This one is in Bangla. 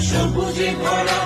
সবুজে ভরা